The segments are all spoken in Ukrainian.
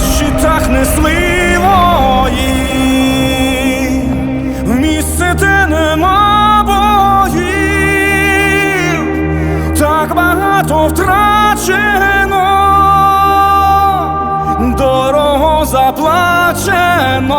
щитах несли вої, в місце, де нема боїв, так багато втрачено, дорого заплачено,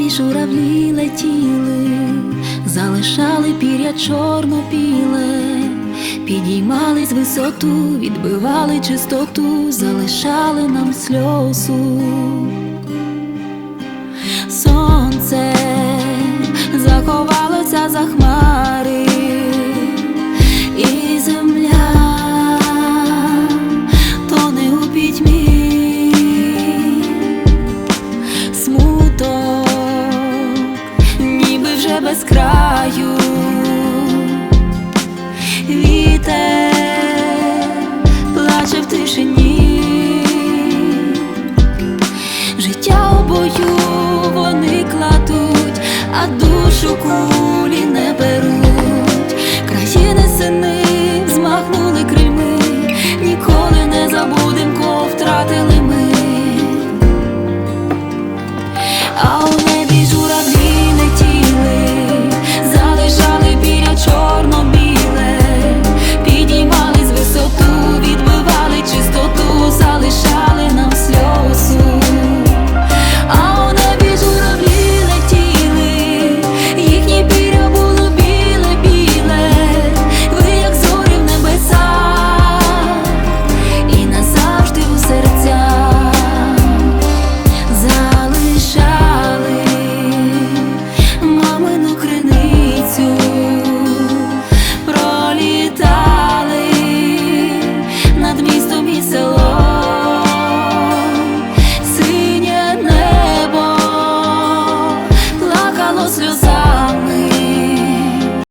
Небі журавлі летіли, залишали пір'я чорно-біле, підіймались висоту, відбивали чистоту, залишали нам сльозу. Сонце заховалося за хмари, без краю, вітер плаче в тишині, життя у бою вони кладуть, а душу кулі не беруть, країни сини змахнули крильми, ніколи не забудем, кого втратили ми. А be so